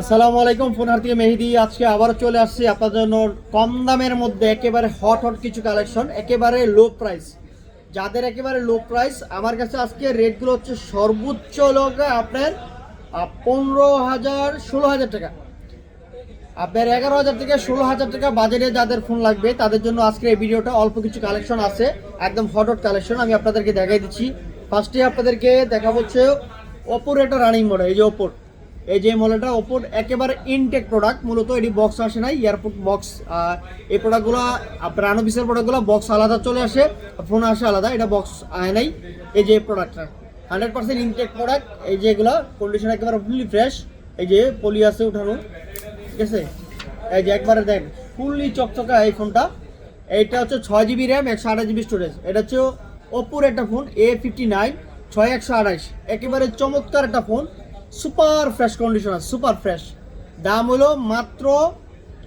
আসসালামু আলাইকুম, ফোনহার থেকে মেহেদি। আজকে আবার চলে আসছি আপনার জন্য কম দামের মধ্যে একেবারে হট হট কিছু কালেকশন একেবারে লো প্রাইস যাদের একেবারে লো প্রাইস আমার কাছে আজকে রেটগুলো হচ্ছে সর্বোচ্চ লোক আপনার পনেরো হাজার ষোলো হাজার টাকা। আপনার এগারো হাজার থেকে ষোলো হাজার টাকা বাজেটে যাদের ফোন লাগবে, তাদের জন্য আজকে এই ভিডিওটা অল্প কিছু কালেকশন আছে, একদম হট হট কালেকশন আমি আপনাদেরকে দেখাই দিচ্ছি। ফার্স্টে আপনাদেরকে দেখা হচ্ছে ওপোর একটা রানিং মডেল এই যে ওপোর এই যে মডেলটা ওপোর একেবারে ইনটেক প্রোডাক্ট মূলত এটি বক্স আসে নাই এয়ারপোর্ট বক্স এই প্রোডাক্টগুলো আপনার আনোবিসের প্রোডাক্টগুলো বক্স আলাদা চলে আসে ফোন আসে আলাদা, এটা বক্স আয় নাই, এই যে প্রোডাক্টটা হান্ড্রেড পার্সেন্ট ইনটেক প্রোডাক্ট এই যে এগুলো কন্ডিশন একেবারে ফুলি ফ্রেশ এই যে পলি আছে উঠানো, ঠিক আছে? এই যে একবারে দেন ফুললি চকচকা এই ফোনটা এইটা হচ্ছে ছয় জিবি র্যাম একশো আঠাশ জিবি স্টোরেজ এটা হচ্ছে ওপোর একটা ফোন এ ফিফটি নাইন ছয় একশো আঠাশ, একেবারে চমৎকার একটা phone super fresh conditioner, super fresh. দাম হলো মাত্র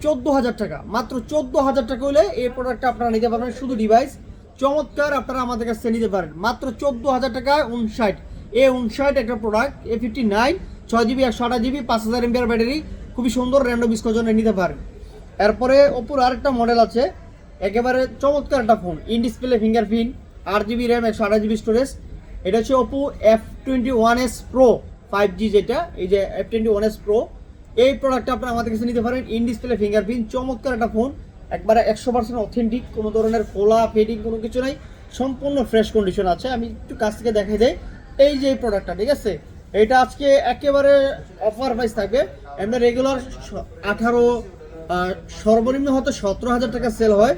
চোদ্দ হাজার টাকা। মাত্র চোদ্দ হাজার টাকা হলে এই প্রোডাক্টটা আপনারা নিতে পারবেন শুধু ডিভাইস চমৎকার আপনারা আমাদের কাছ নিতে পারেন। মাত্র চোদ্দ হাজার টাকায় উনষাট। এ উনষাট একটা প্রোডাক্ট এ ফিফটি নাইন ছয় জিবি একশো আঠাশ জিবি পাঁচ হাজার এমপিআর ব্যাটারি, খুবই সুন্দর র্যান্ডম জন্য নিতে পারেন। এরপরে ওপোর আরেকটা মডেল আছে, একেবারে চমৎকার একটা ফোন ইন ডিসপ্লে ফিঙ্গারপ্রিন্ট আট জিবি র্যাম একশো আঠাশ জিবি স্টোরেজ এটা হচ্ছে Oppo F twenty one S pro five G যেটা, এই যে F twenty one S pro এই প্রোডাক্টটা আপনারা আমাদের কাছে নিতে পারেন ইন ডিসপ্লে ফিঙ্গারপ্রিন্ট চমৎকার একটা ফোন একবারে একশো পার্সেন্ট অথেন্টিক কোনো ধরনের খোলা ফেডিং কোনো কিছু নাই, সম্পূর্ণ ফ্রেশ কন্ডিশন আছে। আমি একটু কাছ থেকে দেখাই দেই, এই যে প্রোডাক্টটা ঠিক আছে? এটা আজকে একেবারে অফার প্রাইস থাকবে, এমনি রেগুলার আঠারো সর্বনিম্ন হয়তো সতেরো হাজার টাকা সেল হয়।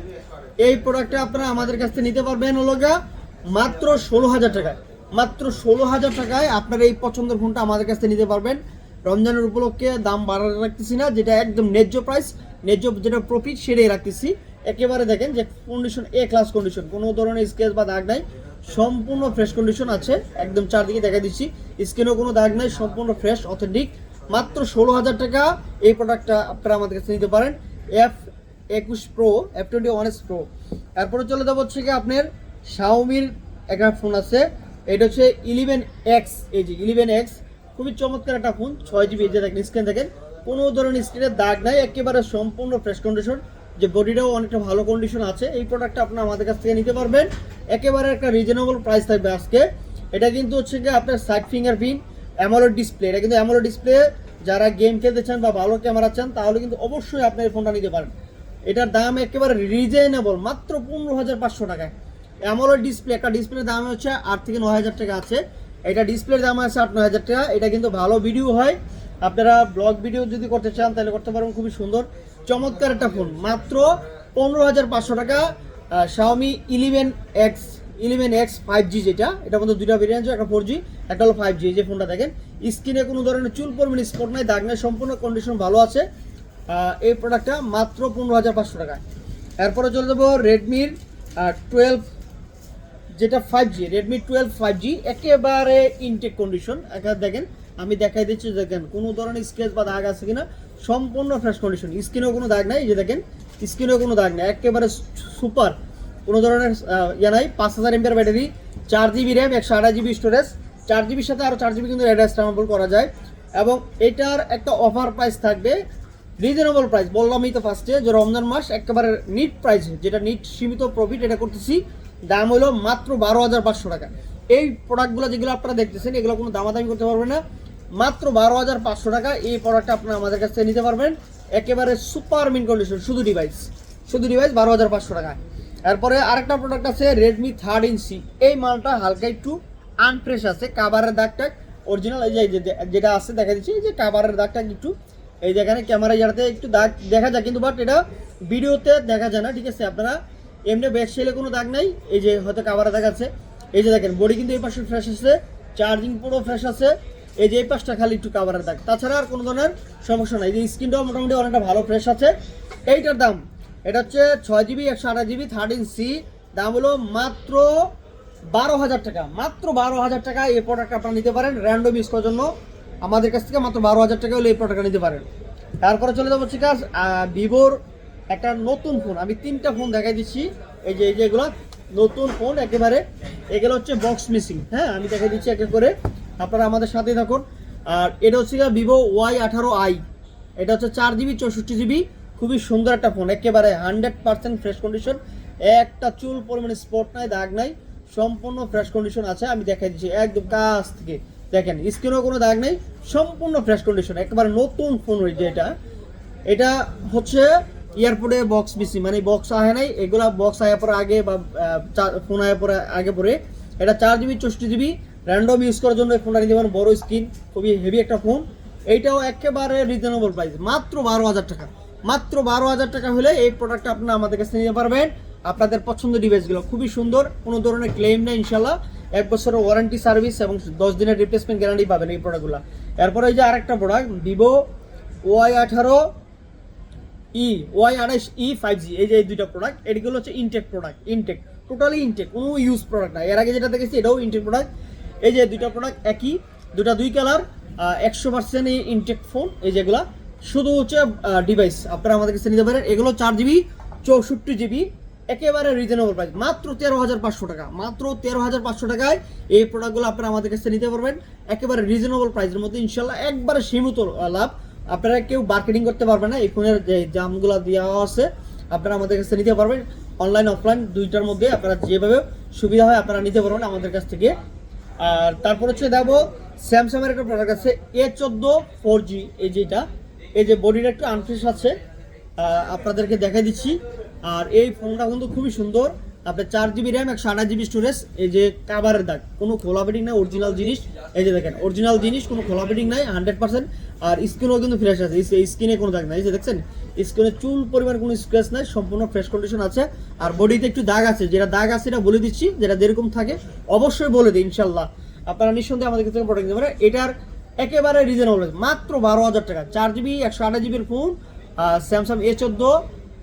এই প্রোডাক্টটা আপনারা আমাদের কাছ থেকে নিতে পারবেন হলো গা মাত্র ষোলো হাজার টাকায়। মাত্র ষোলো হাজার টাকায় আপনার এই পছন্দের ফোনটা আমাদের কাছ থেকে নিতে পারবেন। রমজানের উপলক্ষে দাম বাড়াতে রাখতেছি না, যেটা একদম ন্যায্য প্রাইস ন্যায্য যেটা প্রফিট সেটাই রাখতেছি। একেবারে দেখেন যে কন্ডিশন এ ক্লাস কন্ডিশন কোনো ধরনের স্কেচ বা দাগ নাই, সম্পূর্ণ ফ্রেশ কন্ডিশন আছে, একদম চারদিকে দেখা দিচ্ছি। স্ক্রিনেও কোনো দাগ নাই, সম্পূর্ণ ফ্রেশ অথেন্টিক মাত্র ষোলো হাজার টাকা এই প্রোডাক্টটা আপনারা আমাদের কাছে নিতে পারেন। এফ একুশ pro F twenty one S pro তারপরে চলে যাব হচ্ছে কি আপনার শাওমির একটা ফোন আছে। এটা হচ্ছে ইলেভেন এক্স এই যে ইলেভেন এক্স খুবই চমৎকার একটা ফোন ছয় জিবি যে দেখেন স্ক্রিন দেখেন। কোনো ধরনের স্ক্রিনের দাগ নাই, একেবারে সম্পূর্ণ ফ্রেশ কন্ডিশন যে বডিটাও অনেকটা ভালো কন্ডিশন আছে। এই প্রোডাক্টটা আপনারা আমাদের কাছ থেকে নিতে পারবেন। একেবারে একটা রিজনেবল প্রাইস থাকবে আজকে। এটা কিন্তু হচ্ছে কি আপনার সাইড ফিঙ্গারপ্রিন্ট অ্যামোলেড ডিসপ্লে এটা কিন্তু অ্যামোলেড ডিসপ্লে যারা গেম খেলতে চান বা ভালো ক্যামেরা চান, তাহলে কিন্তু অবশ্যই আপনি এই ফোনটা নিতে পারেন। এটার দাম একেবারে রিজনেবল মাত্র পনেরো হাজার পাঁচশো টাকায়। অ্যামোলেড ডিসপ্লে একটা ডিসপ্লের দাম হচ্ছে আট থেকে নয় হাজার টাকা আছে। এটা ডিসপ্লের দাম আছে আট নয় হাজার টাকা। এটা কিন্তু ভালো ভিডিও হয়। আপনারা ব্লগ ভিডিও যদি করতে চান, তাহলে করতে পারবেন। খুবই সুন্দর, চমৎকার একটা ফোন মাত্র পনেরো হাজার পাঁচশো টাকা Xiaomi eleven X eleven X five G যেটা এটা মধ্যে দুইটা ভেরিয়েন্ট একটা ফোর জি একটা হলো ফাইভ জি যে ফোনটা দেখেন স্ক্রিনে কোনো ধরনের চুল পরিমাণ স্পট নাই, দাগ নাই, সম্পূর্ণ কন্ডিশন ভালো আছে। এই প্রোডাক্টটা মাত্র পনেরো হাজার পাঁচশো টাকায়। এরপরে চলে যাব রেডমির টুয়েলভ যেটা five G Redmi twelve five G একেবারে ইনটেক কন্ডিশন একা দেখেন, আমি দেখাই দিচ্ছি দেখেন, কোনো ধরনের স্কেচ বা দাগ আছে কিনা, সম্পূর্ণ ফ্রেশ কন্ডিশন স্ক্রিনেও কোনো দাগ নাই যে দেখেন স্ক্রিনেও কোনো দাগ নেই, একেবারে সুপার কোনো ধরনের ইয়ে নাই, পাঁচ হাজার এমপিআর ব্যাটারি, চার জিবি র্যাম একশো আঠাশ জিবি স্টোরেজ চার জিবির সাথে আরও চার জিবি কিন্তু অ্যাড্রেস ট্রান্সফার করা যায়। এবং এটার একটা অফার প্রাইস থাকবে রিজনেবল প্রাইস বললামই তো ফার্স্টে যে রমজান মাস একেবারে নিট প্রাইস যেটা নিট সীমিত প্রফিট এটা করতেছি। দাম হলো মাত্র বারো হাজার পাঁচশো টাকা। এই প্রোডাক্টগুলো যেগুলো আপনারা দেখতেছেন, এগুলো কোনো দামাদামি করতে পারবেন না। মাত্র বারো হাজার পাঁচশো টাকা এই প্রোডাক্টটা আপনারা আমাদের কাছ নিতে পারবেন। একেবারে সুপার মিন কন্ডিশন শুধু ডিভাইস শুধু ডিভাইস বারো হাজার পাঁচশো টাকা। এরপরে আরেকটা প্রোডাক্ট আছে রেডমি থার্ড ইঞ্চি এই মালটা হালকা একটু আনফ্রেশ আছে কাভারের দাগটা অরিজিনাল এই যে- যেটা আছে, দেখা দিচ্ছি এই যে কাভারের দাগটা একটু, এই যেখানে ক্যামেরা যাতে একটু দাগ দেখা যায়, কিন্তু বাট এটা ভিডিওতে দেখা যায় না, ঠিক আছে? আপনারা এমনি ব্যাক সেলে কোনো দাগ নাই, এই যে হয়তো কাভারে দাগ আছে। এই যে দেখেন, বডি কিন্তু এই পাশে ফ্রেশ আছে চার্জিং পুরো ফ্রেশ আছে, এই যে এই পাশটা খালি একটু কাভারের দাগ। তাছাড়া আর কোনো ধরনের সমস্যা নাই যে স্ক্রিনটাও মোটামুটি অনেকটা ভালো ফ্রেশ আছে। এইটার দাম, এটা হচ্ছে ছয় জিবি একশো আঠাশ জিবি থার্টিন সি দাম হলো মাত্র বারো হাজার টাকা, মাত্র বারো হাজার টাকা এই প্রোডাক্ট আপনারা নিতে পারেন র্যান্ডম ইউজ করার জন্য। আমাদের কাছ থেকে মাত্র বারো হাজার টাকা হলে এই প্রোডাক্টটা নিতে পারেন। তারপরে চলে যাব ঠিক আছে ভিভোর একটা নতুন ফোন আমি তিনটা ফোন দেখাই দিচ্ছি। এই যে এই যে এগুলো, নতুন ফোন একেবারে। এগুলো হচ্ছে বক্স মিসিং হ্যাঁ আমি দেখাই দিচ্ছি এক করে। আপনারা আমাদের সাথেই থাকুন। আর এটা হচ্ছে ভিভো ওয়াই আঠারো আই এটা হচ্ছে চার জিবি চৌষট্টি জিবি খুবই সুন্দর একটা ফোন একেবারে হান্ড্রেড পার্সেন্ট ফ্রেশ কন্ডিশন একটা চুল পরিমাণে স্পট নাই, দাগ নাই। সম্পূর্ণ ফ্রেশ কন্ডিশন আছে। আমি দেখাই দিচ্ছি একদম কাছ থেকে। দেখেন স্ক্রিনেও কোনো দাগ নেই। সম্পূর্ণ ফ্রেশ কন্ডিশন একেবারে নতুন ফোন রয়েছে এটা। এটা হচ্ছে এয়ারপোর্টে বক্স বেশি মানে বক্স আহে নাই, এগুলা বক্স আয়া পরে আগে বা ফোন আয়া পরে, আগে পরে। এটা চার জিবি চৌষট্টি জিবি র্যান্ডম ইউজ করার জন্য ফোনটা নিতে পারেন, বড় স্ক্রিন খুবই হেভি একটা ফোন এইটাও একেবারে রিজনেবল প্রাইস মাত্র বারো হাজার টাকা। মাত্র বারো হাজার টাকা হলে এই প্রোডাক্টটা আপনারা আমাদের কাছে নিতে পারবেন। আপনাদের পছন্দের ডিভাইসগুলো খুবই সুন্দর, কোনো ধরনের ক্লেম নেই ইনশাল্লাহ এক বছরের ওয়ারেন্টি সার্ভিস এবং দশ দিনের রিপ্লেসমেন্ট গ্যারান্টি পাবেন এই প্রোডাক্টগুলো এরপরে এই যে আরেকটা প্রোডাক্ট ভিভো ওয়াই আঠারো ই ওয়াই আড়াইশ ই ফাইভ জি এই যে এই দুইটা প্রোডাক্ট এগুলো হচ্ছে intact product intact totally intact কোনো ইউজ প্রোডাক্ট না এর আগে যেটা দেখেছি, এটাও ইনটেক প্রোডাক্ট এই যে দুইটা প্রোডাক্ট একই দুটা দুই কালার একশো পার্সেন্ট ইনটেক ফোন এই যেগুলা। শুধু হচ্ছে ডিভাইস আপনারা আমাদের কাছে নিতে পারেন। এগুলো চার জিবি চৌষট্টি জিবি একেবারে রিজনেবল প্রাইস মাত্র তেরো হাজার পাঁচশো টাকা, মাত্র তেরো হাজার পাঁচশো টাকায় এই প্রোডাক্টগুলো আপনারা আমাদের কাছে নিতে পারবেন। একেবারে রিজনেবল প্রাইসের মধ্যে, ইনশাল্লাহ, একবারে সীমিত লাভ। আপনারা কেউ মার্কেটিং করতে পারবেন না, এই ফোনের যে দামগুলো দেওয়া আছে, আপনারা আমাদের কাছে নিতে পারবেন। অনলাইন অফলাইন দুইটার মধ্যে আপনারা যেভাবে সুবিধা হয় আপনারা নিতে পারবেন আমাদের কাছ থেকে। আর তারপর হচ্ছে দেখো স্যামসাংয়ের একটা প্রোডাক্ট আছে এ চোদ্দ ফোর জি এই যেটা এই যে বডিটা একটু আনফ্রেশ আছে আপনাদেরকে দেখাই দিচ্ছি। আর এই ফোনটা কিন্তু খুবই সুন্দর। আপনার চার জিবি র্যাম একশো আঠাশ জিবি স্টোরেজ এই যে কাভারের দাগ, কোনো খোলা বেডিং নাই অরিজিনাল জিনিস। এই যে দেখেন অরিজিনাল জিনিস, কোনো খোলা বেডিং নাই হান্ড্রেড পার্সেন্ট আর স্ক্রিনও কিন্তু ফ্রেশ আছে স্ক্রিনে কোনো দাগ নাই, এই যে দেখছেন? স্ক্রিনে চুল পরিমাণ কোনো স্ক্র্যাচ নাই, সম্পূর্ণ ফ্রেশ কন্ডিশন আছে। আর বডিতে একটু দাগ আছে, যেটা দাগ আছে এটা বলে দিচ্ছি, যেটা যেরকম থাকে, অবশ্যই বলে দিই ইনশাল্লাহ আপনারা নিঃসন্দেহে আমাদের কাছ প্রোডাক্ট নিতে পারেন। এটার একেবারে রিজনেবল মাত্র বারো হাজার টাকা। চার জিবি একশো আঠাশ জিবির ফোন স্যামসাং এ চোদ্দ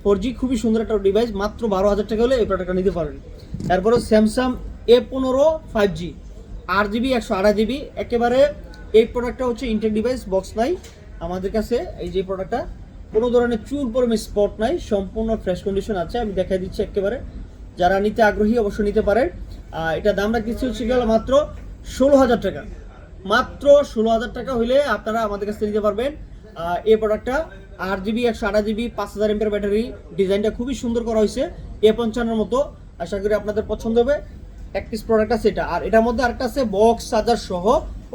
ফোর জি খুবই সুন্দর একটা ডিভাইস মাত্র বারো হাজার টাকা হলে এই প্রোডাক্টটা নিতে পারেন। তারপরে স্যামসাং এ পনেরো ফাইভ জি আট জিবি একশো আঠাশ জিবি একেবারে এই প্রোডাক্টটা হচ্ছে ইন্টেক ডিভাইস বক্স নাই। আমাদের কাছে এই যে প্রোডাক্টটা কোনো ধরনের চুল পরিমাণ স্পট নাই সম্পূর্ণ ফ্রেশ কন্ডিশন আছে আমি দেখাই দিচ্ছি একেবারে। যারা নিতে আগ্রহী অবশ্যই নিতে আহ, এটা দাম রাখতেছি হচ্ছে গেল মাত্র ষোলো হাজার টাকা। মাত্র ষোলো হাজার টাকা হইলে আপনারা আমাদের কাছ থেকে নিতে পারবেন এই প্রোডাক্টটা আট জিবি একশো আঠাশ জিবি পাঁচ হাজার এমপের ব্যাটারি। ডিজাইনটা খুবই সুন্দর করা হয়েছে। এ পঞ্চান্নর মতো। আশা করি আপনাদের পছন্দ হবে। এক পিস প্রোডাক্ট আছে এটা। আর এটার মধ্যে আরেকটা আছে বক্স চার্জার সহ।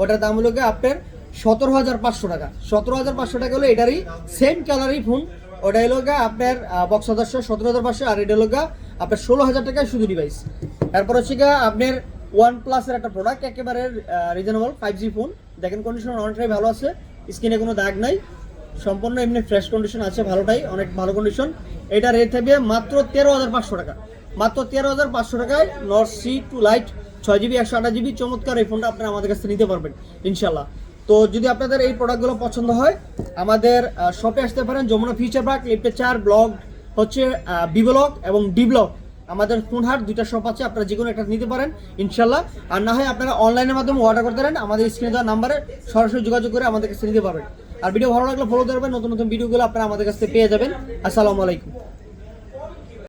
ওটার দাম হলো গিয়ে আপনার সতেরো হাজার পাঁচশো টাকা। সতেরো হাজার পাঁচশো টাকা হলো এটারই সেম কালারই ফোন ওটা হলো গা আপনার বক্স হাজার সতেরো হাজার পাঁচশো। আর এটা হলো গা আপনার ষোলো হাজার টাকায় শুধু ডিভাইস তারপর হচ্ছে গা আপনার ওয়ান প্লাসের একটা প্রোডাক্ট একেবারে রিজনেবল ফাইভ জি ফোন দেখেন কন্ডিশন অনেকটাই ভালো আছে। স্ক্রিনে কোনো দাগ নাই। সম্পূর্ণ এমনি ফ্রেশ কন্ডিশন আছে, ভালোটাই, অনেক ভালো কন্ডিশন এটা রেট থাকবে মাত্র তেরো হাজার পাঁচশো টাকা। মাত্র তেরো হাজার পাঁচশো টাকায় নর্থ সি টু লাইট ছয় জিবি একশো আঠাশ জিবি চমৎকার এই ফোনটা আপনারা আমাদের কাছে নিতে পারবেন ইনশাল্লাহ তো যদি আপনাদের এই প্রোডাক্টগুলো পছন্দ হয়, আমাদের শপে আসতে পারেন, যমুনা ফিউচার পার্ক লিফটে চার ব্লগ হচ্ছে বি ব্লক এবং ডি ব্লক আমাদের ফোনহাট দুইটা শপ আছে, আপনারা যে কোনো একটা নিতে পারেন ইনশাল্লাহ আর না হয় আপনারা অনলাইনের মাধ্যমে অর্ডার করতে পারেন, আমাদের স্ক্রিনে দেওয়া নাম্বারে সরাসরি যোগাযোগ করে আমাদের কাছে নিতে পারবেন। আর ভিডিও ভালো লাগলে ফলো করবেন। নতুন নতুন ভিডিওগুলো আপনারা আমাদের কাছে পেয়ে যাবেন। আসসালামু আলাইকুম।